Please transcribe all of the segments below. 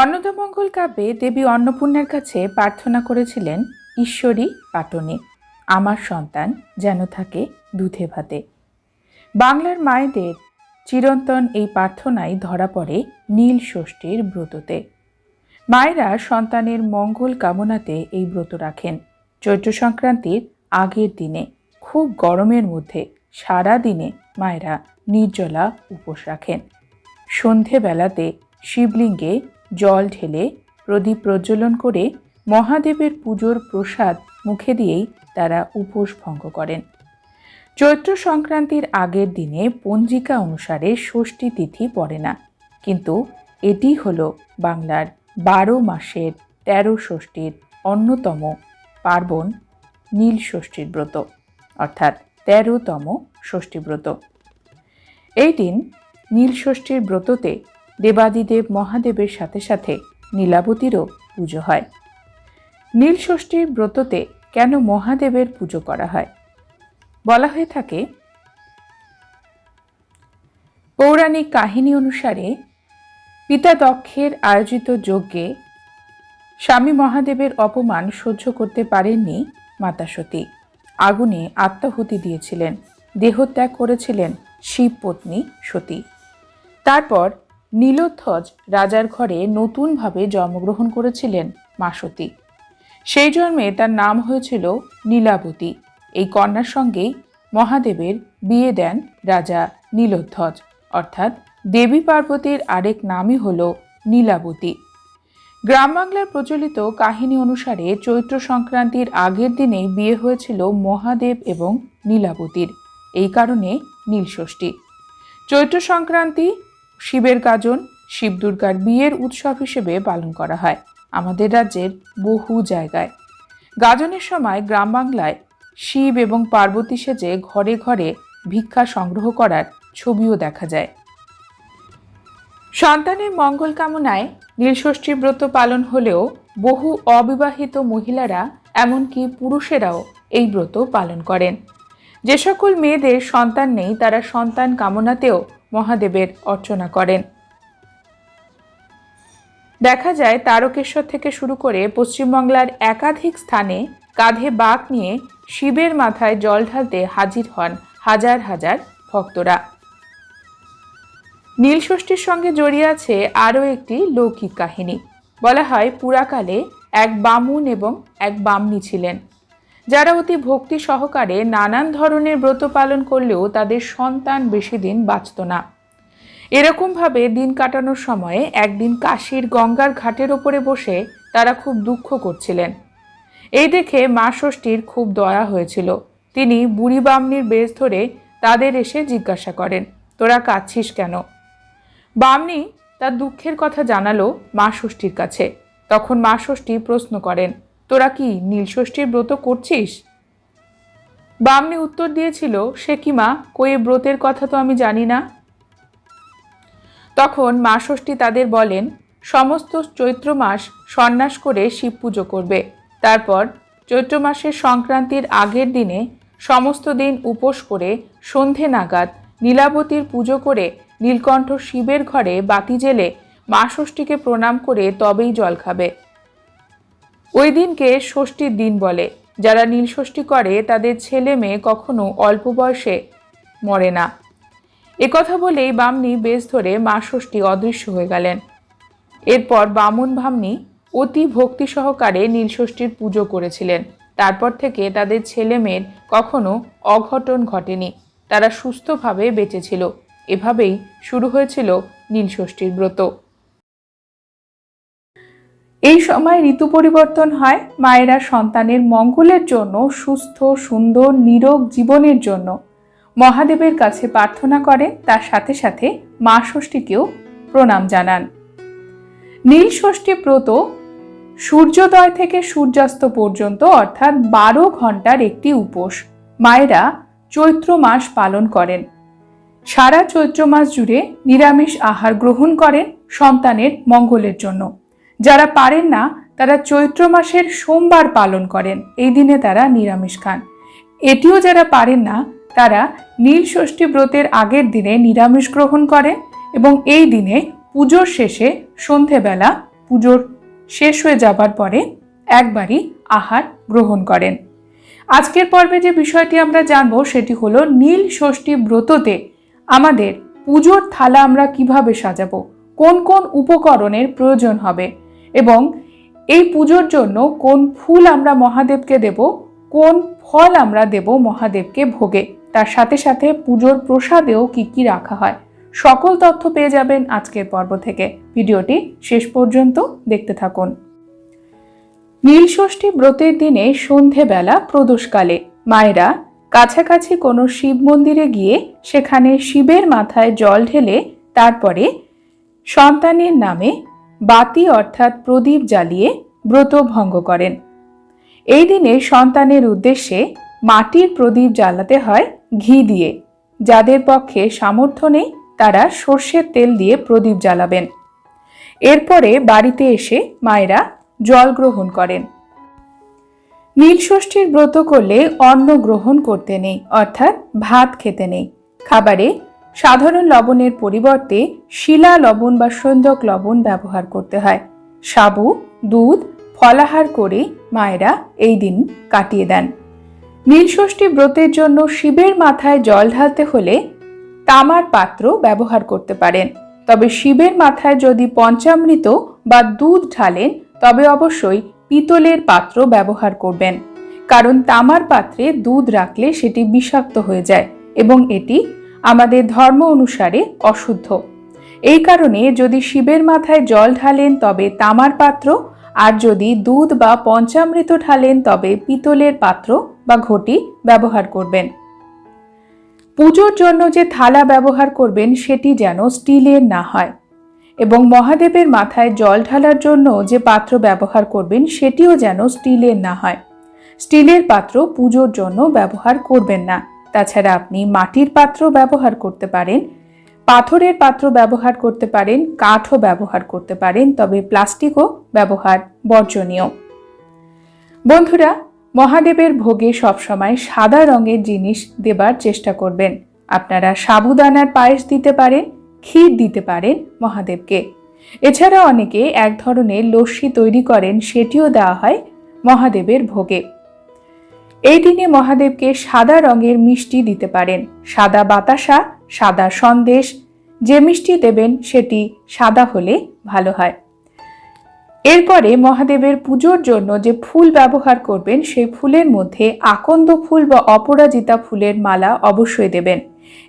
অন্নদামঙ্গল কাব্যে দেবী অন্নপূর্ণার কাছে প্রার্থনা করেছিলেন, ঈশ্বরী, পাটনে, আমার সন্তান যেন থাকে দুধে ভাতে। বাংলার মায়েদের চিরন্তন এই প্রার্থনাই ধরা পড়ে নীল ষষ্ঠীর ব্রততে। মায়েরা সন্তানের মঙ্গল কামনাতে এই ব্রত রাখেন। চৈত্র সংক্রান্তির আগের দিনে, খুব গরমের মধ্যে, সারা দিনে মায়েরা নির্জলা উপোস রাখেন। সন্ধেবেলাতে শিবলিঙ্গে জল ঢেলে প্রদীপ প্রজ্বলন করে মহাদেবের পুজোর প্রসাদ মুখে দিয়েই তারা উপোস ভঙ্গ করেন। চৈত্র সংক্রান্তির আগের দিনে পঞ্জিকা অনুসারে ষষ্ঠী তিথি পড়ে না, কিন্তু এটি হল বাংলার বারো মাসের তেরো ষষ্ঠীর অন্যতম পার্বণ নীল ষষ্ঠীর ব্রত, অর্থাৎ তেরোতম ষষ্ঠী ব্রত। এই দিন নীল ষষ্ঠীর ব্রততে দেবাদিদেব মহাদেবের সাথে সাথে নীলাবতীরও পুজো হয়। নীল ষষ্ঠীর ব্রততে কেন মহাদেবের পুজো করা হয়? বলা হয়ে থাকে, পৌরাণিক কাহিনী অনুসারে পিতা দক্ষের আয়োজিত যজ্ঞে স্বামী মহাদেবের অপমান সহ্য করতে পারেননি মাতা সতী। আগুনে আত্মাহুতি দিয়েছিলেন, দেহত্যাগ করেছিলেন শিবপত্নী সতী। তারপর নীলোধ্বজ রাজার ঘরে নতুনভাবে জন্মগ্রহণ করেছিলেন মাসতী। সেই জন্মে তার নাম হয়েছিল নীলাবতী। এই কন্যার সঙ্গেই মহাদেবের বিয়ে দেন রাজা নীলোধ্বজ অর্থাৎ দেবী পার্বতীর আরেক নামই হল নীলাবতী। গ্রাম বাংলার প্রচলিত কাহিনী অনুসারে চৈত্র সংক্রান্তির আগের দিনেই বিয়ে হয়েছিল মহাদেব এবং নীলাবতীর। এই কারণে নীলষষ্ঠী। চৈত্র সংক্রান্তি শিবের গাজন শিব দুর্গার বিয়ের উৎসব হিসেবে পালন করা হয় আমাদের রাজ্যের বহু জায়গায়। গাজনের সময় গ্রাম বাংলায় শিব এবং পার্বতী সেজে ঘরে ঘরে ভিক্ষা সংগ্রহ করার ছবিও দেখা যায়। সন্তানের মঙ্গল কামনায় নীলষষ্ঠী ব্রত পালন হলেও বহু অবিবাহিত মহিলারা এমনকি পুরুষেরাও এই ব্রত পালন করেন। যে সকল মেয়েদের সন্তান নেই তারা সন্তান কামনাতেও মহাদেবের অর্চনা করেন। দেখা যায় তারকেশ্বর থেকে শুরু করে পশ্চিমবাংলার একাধিক স্থানে কাঁধে বাঁক নিয়ে শিবের মাথায় জল ঢালতে হাজির হন হাজার হাজার ভক্তরা। নীলষষ্ঠীর সঙ্গে জড়িয়ে আছে আরও একটি লৌকিক কাহিনী। বলা হয় পুরাকালে এক বামুন এবং এক বামনি ছিলেন। যারা অতি ভক্তি সহকারে নানান ধরনের ব্রত পালন করলেও তাদের সন্তান বেশি দিন বাঁচত না। এরকমভাবে দিন কাটানোর সময়ে একদিন কাশীর গঙ্গার ঘাটের ওপরে বসে তারা খুব দুঃখ করছিলেন। এই দেখে মা ষষ্ঠীর খুব দয়া হয়েছিল। তিনি বুড়ি বামনির বেশ ধরে তাদের এসে জিজ্ঞাসা করেন, তোরা কাঁদছিস কেন? বামনি তার দুঃখের কথা জানালো মা ষষ্ঠীর কাছে। তখন মা ষষ্ঠী প্রশ্ন করেন তোরা কি নীলষষ্ঠীর ব্রত করছিস? বামনি উত্তর দিয়েছিল, সে কি মা? এ ব্রতের কথা তো আমি জানি না। তখন মা ষষ্ঠী তাদের বলেন, সমস্ত চৈত্র মাস সন্ন্যাস করে শিব পুজো করবে। তারপর চৈত্র মাসের সংক্রান্তির আগের দিনে সমস্ত দিন উপোস করে সন্ধে নাগাদ নীলাবতীর পুজো করে নীলকণ্ঠ শিবের ঘরে বাতি জেলে মা ষষ্ঠীকে প্রণাম করে তবেই জল খাবে। ওই দিনকে ষষ্ঠীর দিন বলে। যারা নীলষষ্ঠী করে, তাদের ছেলে মেয়ে কখনো অল্প বয়সে মরে না। একথা বলেই বামনি বেশ ধরে মা ষষ্ঠী অদৃশ্য হয়ে গেলেন। এরপর বামুন ভামনি অতি ভক্তি সহকারে নীলষষ্ঠীর পুজো করেছিলেন। তারপর থেকে তাদের ছেলে মেয়ের কখনো অঘটন ঘটেনি। তারা সুস্থভাবে বেঁচেছিল এভাবেই শুরু হয়েছিল নীলষষ্ঠীর ব্রত। এই সময় ঋতু পরিবর্তন হয় মায়েরা সন্তানের মঙ্গলের জন্য সুস্থ, সুন্দর, নিরোগ জীবনের জন্য। মহাদেবের কাছে প্রার্থনা করেন, তার সাথে সাথে মা ষষ্ঠীকেও প্রণাম জানান। নীল ষষ্ঠী ব্রত সূর্যোদয় থেকে সূর্যাস্ত পর্যন্ত, অর্থাৎ বারো ঘণ্টার একটি উপোস, মায়েরা চৈত্র মাস পালন করেন। সারা চৈত্র মাস জুড়ে নিরামিষ আহার গ্রহণ করেন সন্তানের মঙ্গলের জন্য। যারা পারেন না, তারা চৈত্র মাসের সোমবার পালন করেন। এই দিনে তারা নিরামিষ খান। এটিও যারা পারেন না, তারা নীল ষষ্ঠী ব্রতের আগের দিনে নিরামিষ গ্রহণ করেন এবং এই দিনে পুজোর শেষে সন্ধেবেলা পুজোর শেষ হয়ে যাবার পরে একবারই আহার গ্রহণ করেন। আজকের পর্বে যে বিষয়টি আমরা জানব, সেটি হলো নীল ষষ্ঠী ব্রততে আমাদের পুজোর থালা আমরা কীভাবে সাজাবো, কোন কোন উপকরণের প্রয়োজন হবে এবং এই পুজোর জন্য কোন ফুল আমরা মহাদেবকে দেব, কোন ফল আমরা দেব মহাদেবকে ভোগে। তার সাথে সাথে পুজোর প্রসাদেও কি কি রাখা হয়, সকল তথ্য পেয়ে যাবেন আজকের পর্ব থেকে। ভিডিওটি শেষ পর্যন্ত দেখতে থাকুন। নীলষষ্ঠী ব্রতের দিনে সন্ধেবেলা প্রদোষকালে মায়েরা কাছাকাছি কোনো শিব মন্দিরে গিয়ে সেখানে শিবের মাথায় জল ঢেলে তারপরে সন্তানের নামে বাতি অর্থাৎ প্রদীপ জ্বালিয়ে ব্রত ভঙ্গ করেন। এই দিনে সন্তানের উদ্দেশ্যে মাটির প্রদীপ জ্বালাতে হয় ঘি দিয়ে। যাদের পক্ষে সামর্থ্য নেই, তারা সর্ষের তেল দিয়ে প্রদীপ জ্বালাবেন। এরপরে বাড়িতে এসে মায়েরা জল গ্রহণ করেন। নীলষষ্ঠীর ব্রত করলে অন্ন গ্রহণ করতে নেই, অর্থাৎ ভাত খেতে নেই। খাবারে সাধারণ লবণের পরিবর্তে শিলা লবণ বা সন্দক লবণ ব্যবহার করতে হয়। সাবু, দুধ, ফলাহার করে মায়েরা এই দিন কাটিয়ে দেন। নীলষষ্ঠী ব্রতের জন্য শিবের মাথায় জল ঢালতে হলে তামার পাত্র ব্যবহার করতে পারেন। তবে শিবের মাথায় যদি পঞ্চামৃত বা দুধ ঢালেন, তবে অবশ্যই পিতলের পাত্র ব্যবহার করবেন। কারণ তামার পাত্রে দুধ রাখলে সেটি বিষাক্ত হয়ে যায় এবং এটি আমাদের ধর্ম অনুসারে অশুদ্ধ। এই কারণে যদি শিবের মাথায় জল ঢালেন, তবে তামার পাত্র, আর যদি দুধ বা পঞ্চামৃত ঢালেন, তবে পিতলের পাত্র বা ঘটি ব্যবহার করবেন। পুজোর জন্য যে থালা ব্যবহার করবেন, সেটি যেন স্টিলের না হয়। এবং মহাদেবের মাথায় জল ঢালার জন্য যে পাত্র ব্যবহার করবেন, সেটিও যেন স্টিলের না হয়। স্টিলের পাত্র পুজোর জন্য ব্যবহার করবেন না। তাছাড়া আপনি মাটির পাত্র ব্যবহার করতে পারেন, পাথরের পাত্র ব্যবহার করতে পারেন, কাঠও ব্যবহার করতে পারেন, তবে প্লাস্টিকও ব্যবহার বর্জনীয়। বন্ধুরা, মহাদেবের ভোগে সবসময় সাদা রঙের জিনিস দেবার চেষ্টা করবেন। আপনারা সাবুদানার পায়েস দিতে পারেন, ক্ষীর দিতে পারেন মহাদেবকে। এছাড়া অনেকে এক ধরনের লস্যি তৈরি করেন, সেটিও দেওয়া হয় মহাদেবের ভোগে। এই দিনে মহাদেবকে সাদা রঙের মিষ্টি দিতে পারেন। সাদা বাতাসা, সাদা সন্দেশ, যে মিষ্টি দেবেন সেটি সাদা হলে ভালো হয়। এরপরে মহাদেবের পুজোর জন্য যে ফুল ব্যবহার করবেন, সেই ফুলের মধ্যে আকন্দ ফুল বা অপরাজিতা ফুলের মালা অবশ্যই দেবেন।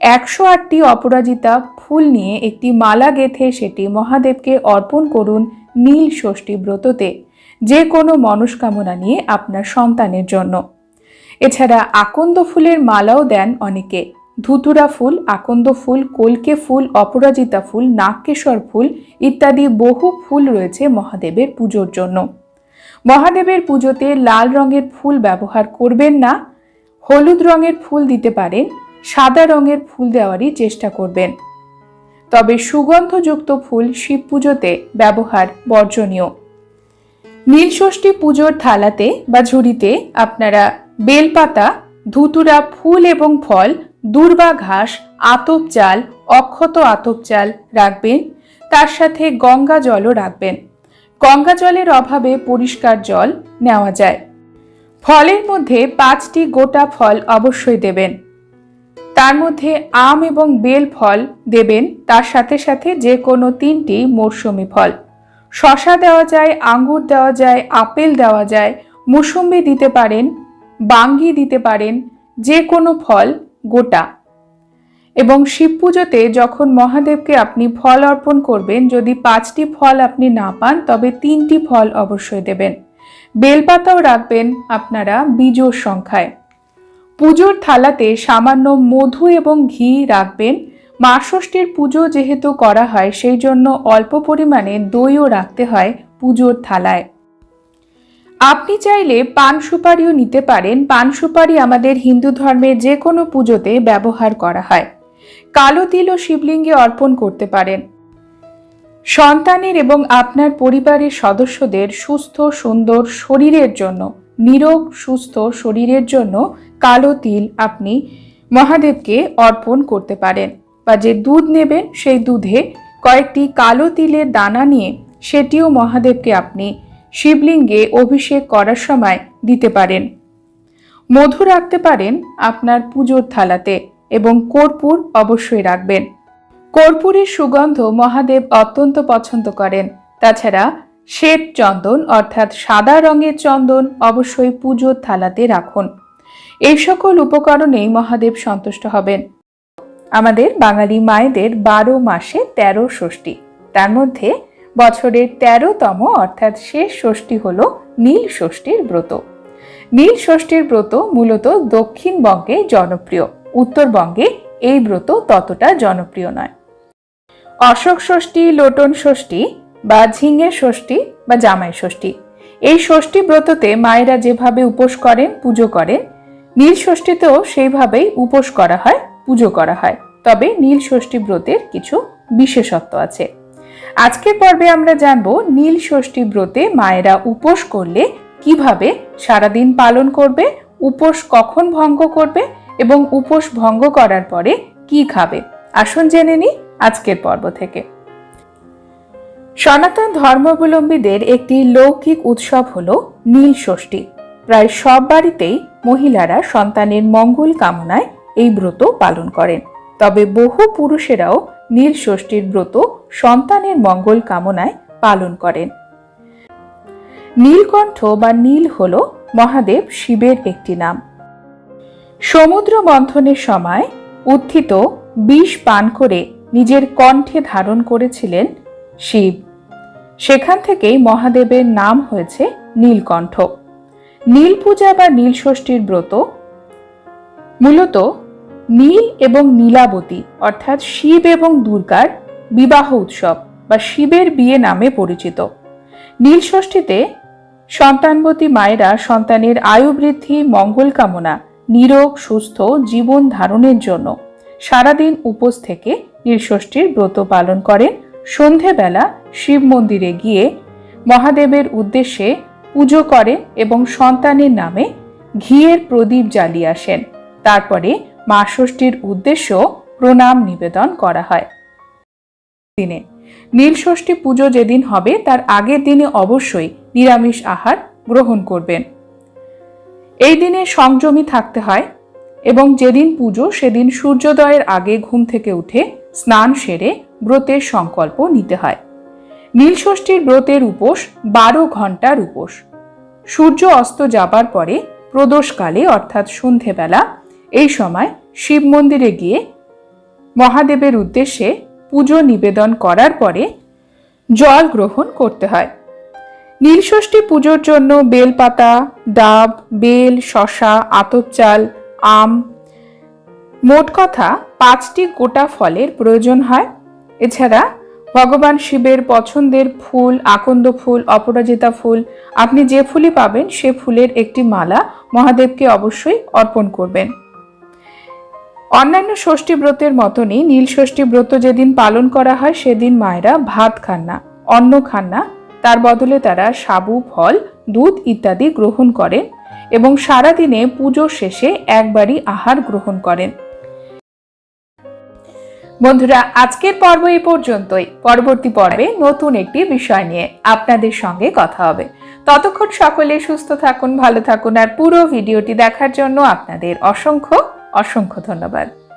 একশো আটটি অপরাজিতা ফুল নিয়ে একটি মালা গেঁথে সেটি মহাদেবকে অর্পণ করুন নীল ষষ্ঠী ব্রততে। যে কোনো মনস্কামনা নিয়ে আপনার সন্তানের জন্য। এছাড়া আকন্দ ফুলের মালাও দেন অনেকে। ধুতুরা ফুল, আকন্দ ফুল, কলকে ফুল, অপরাজিতা ফুল, নাগকেশর ফুল ইত্যাদি বহু ফুল রয়েছে মহাদেবের পুজোর জন্য। মহাদেবের পুজোতে লাল রঙের ফুল ব্যবহার করবেন না, হলুদ রঙের ফুল দিতে পারেন, সাদা রঙের ফুল দেওয়ারই চেষ্টা করবেন। তবে সুগন্ধযুক্ত ফুল শিব পুজোতে ব্যবহার বর্জনীয়। নীলষষ্ঠী পুজোর থালাতে বা ঝুড়িতে আপনারা বেলপাতা, ধুতুরা ফুল এবং ফল, দূর্বা ঘাস, আতপ চাল, অক্ষত আতপ চাল রাখবেন। তার সাথে গঙ্গা জলও রাখবেন। গঙ্গা জলের অভাবে পরিষ্কার জল নেওয়া যায়। ফলের মধ্যে পাঁচটি গোটা ফল অবশ্যই দেবেন। তার মধ্যে আম এবং বেল ফল দেবেন। তার সাথে সাথে যে কোনো তিনটি মরশুমি ফল। শশা দেওয়া যায়, আঙ্গুর দেওয়া যায়, আপেল দেওয়া যায়, মুসম্বি দিতে পারেন বাঙ্গি দিতে পারেন যে কোনো ফল গোটা। এবং শিব পুজোতে যখন মহাদেবকে আপনি ফল অর্পণ করবেন, যদি পাঁচটি ফল আপনি না পান, তবে তিনটি ফল অবশ্যই দেবেন। বেলপাতাও রাখবেন আপনারা বীজোর সংখ্যায়। পুজোর থালাতে সামান্য মধু এবং ঘি রাখবেন। মা ষষ্ঠীর পুজো যেহেতু করা হয়, সেই জন্য অল্প পরিমাণে দইও রাখতে হয় পুজোর থালায়। আপনি চাইলে পান সুপারিও নিতে পারেন। পান সুপারি আমাদের হিন্দু ধর্মে যে কোনো পুজোতে ব্যবহার করা হয়। কালো তিল ও শিবলিঙ্গে অর্পণ করতে পারেন। সন্তানের এবং আপনার পরিবারের সদস্যদের সুস্থ, সুন্দর শরীরের জন্য, নিরোগ, সুস্থ শরীরের জন্য কালো তিল আপনি মহাদেবকে অর্পণ করতে পারেন বা যে দুধ নেবেন সেই দুধে কয়েকটি কালো তিলের দানা নিয়ে সেটিও মহাদেবকে আপনি শিবলিঙ্গে অভিষেক করার সময় দিতে পারেন। মধু রাখতে পারেন আপনার পুজোর থালাতে এবং কর্পূর অবশ্যই রাখবেন। কর্পূরের সুগন্ধ মহাদেব অত্যন্ত পছন্দ করেন। তাছাড়া শ্বেত চন্দন অর্থাৎ সাদা রঙের চন্দন অবশ্যই পুজোর থালাতে রাখুন। এই সকল উপকরণেই মহাদেব সন্তুষ্ট হবেন। আমাদের বাঙালি মায়েদের বারো মাসে তেরো ষষ্ঠী। তার মধ্যে বছরের তেরোতম, অর্থাৎ শেষ ষষ্ঠী হল নীল ষষ্ঠীর ব্রত। নীল ষষ্ঠীর ব্রত মূলত দক্ষিণবঙ্গে জনপ্রিয়, উত্তরবঙ্গে এই ব্রত ততটা জনপ্রিয় নয়। অশোক ষষ্ঠী, লোটন ষষ্ঠী বা ঝিঙে ষষ্ঠী বা জামাই ষষ্ঠী, এই ষষ্ঠী ব্রততে মায়েরা যেভাবে উপোস করেন, পুজো করেন, নীল ষষ্ঠীতেও সেইভাবেই উপোস করা হয়, পুজো করা হয়। তবে নীল ষষ্ঠী ব্রতের কিছু বিশেষত্ব আছে। আজকের পর্বে আমরা জানব নীল ষষ্ঠী ব্রতে মায়েরা উপোস করলে কীভাবে সারাদিন পালন করবে, উপোস কখন ভঙ্গ করবে এবং উপোস ভঙ্গ করার পরে কি খাবে। আসুন জেনে নিই আজকের পর্ব থেকে। সনাতন ধর্মাবলম্বীদের একটি লৌকিক উৎসব হল নীল ষষ্ঠী। প্রায় সব বাড়িতেই মহিলারা সন্তানের মঙ্গল কামনায় এই ব্রত পালন করেন। তবে বহু পুরুষেরাও নীল ষষ্ঠীর ব্রত সন্তানের মঙ্গল কামনায় পালন করেন। নীলকণ্ঠ বা নীল হল মহাদেব শিবের একটি নাম। সমুদ্র মন্থনের সময় উত্থিত বিষ পান করে নিজের কণ্ঠে ধারণ করেছিলেন শিব। সেখান থেকেই মহাদেবের নাম হয়েছে নীলকণ্ঠ। নীল পূজা বা নীল ষষ্ঠীর ব্রত মূলত নীল এবং নীলাবতী, অর্থাৎ শিব এবং দুর্গার বিবাহ উৎসব বা শিবের বিয়ে নামে পরিচিত। নীল ষষ্ঠীতে সন্তানবতী মায়েরা সন্তানের আয়ু বৃদ্ধি, মঙ্গল কামনা, নিরোগ, সুস্থ জীবন ধারণের জন্য সারাদিন উপোস থেকে নীলষষ্ঠীর ব্রত পালন করেন। সন্ধেবেলা শিব মন্দিরে গিয়ে মহাদেবের উদ্দেশ্যে পুজো করেন এবং সন্তানের নামে ঘিয়ের প্রদীপ জ্বালিয়ে আসেন। তারপরে মা ষষ্ঠীর উদ্দেশ্য প্রণাম নিবেদন করা হয়। দিনে নীলষষ্ঠী পুজো যেদিন হবে, তার আগের দিনে অবশ্যই নিরামিষ আহার গ্রহণ করবেন। এই দিনে সংযমী থাকতে হয় এবং যেদিন পুজো, সেদিন সূর্যোদয়ের আগে ঘুম থেকে উঠে স্নান সেরে ব্রতের সংকল্প নিতে হয়। নীলষষ্ঠীর ব্রতের উপোস বারো ঘণ্টার উপোস। সূর্য অস্ত যাবার পরে প্রদোষকালে, অর্থাৎ সন্ধেবেলা, এই সময় শিব মন্দিরে গিয়ে মহাদেবের উদ্দেশ্যে পুজো নিবেদন করার পরে জল গ্রহণ করতে হয়। নীলষষ্ঠী পুজোর জন্য বেলপাতা, ডাব, বেল শশা আতপ চাল, আম, মোট কথা পাঁচটি গোটা ফলের প্রয়োজন হয়। এছাড়া ভগবান শিবের পছন্দের ফুল, আকন্দ ফুল, অপরাজিতা ফুল, আপনি যে ফুলই পাবেন সে ফুলের একটি মালা মহাদেবকে অবশ্যই অর্পণ করবেন। অন্যান্য ষষ্ঠী ব্রতের মতনই নীল ষষ্ঠী ব্রত যেদিন পালন করা হয়, সেদিন মায়েরা ভাত খান না, অন্ন খান না। তার বদলে তারা সাবু, ফল, দুধ ইত্যাদি গ্রহণ করেন এবং সারাদিনে পুজো শেষে একবারই আহার গ্রহণ করেন। বন্ধুরা, আজকের পর্ব এই পর্যন্তই। পরবর্তী পর্বে নতুন একটি বিষয় নিয়ে আপনাদের সঙ্গে কথা হবে। ততক্ষণ সকলে সুস্থ থাকুন, ভালো থাকুন, আর পুরো ভিডিওটি দেখার জন্য আপনাদের অসংখ্য অসংখ্য ধন্যবাদ।